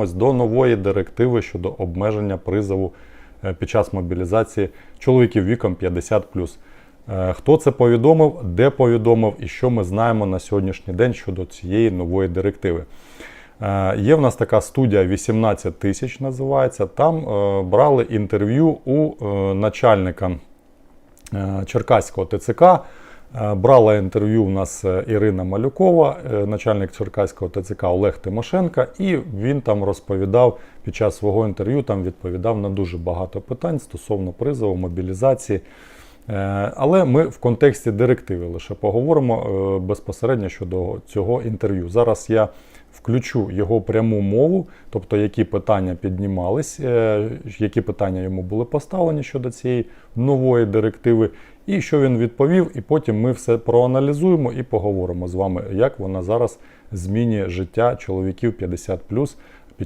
повертаємось до нової директиви щодо обмеження призову е, під час мобілізації чоловіків віком 50 Е, Хто це повідомив, де повідомив і що ми знаємо на сьогоднішній день щодо цієї нової директиви. Е, Є в нас така студія 18 тисяч називається. Там брали інтерв'ю у начальника Черкаського ТЦК. Е, Брала інтерв'ю у нас е, Ірина Малюкова, е, начальник Черкаського ТЦК Олег Тимошенка, і він там розповідав під час свого інтерв'ю, там відповідав на дуже багато питань стосовно призову, мобілізації. Але ми в контексті директиви лише поговоримо безпосередньо щодо цього інтерв'ю. Зараз я включу його пряму мову, тобто які питання піднімались, е, які питання йому були поставлені щодо цієї нової директиви, і що він відповів. І потім ми все проаналізуємо і поговоримо з вами, як вона зараз змінює життя чоловіків 50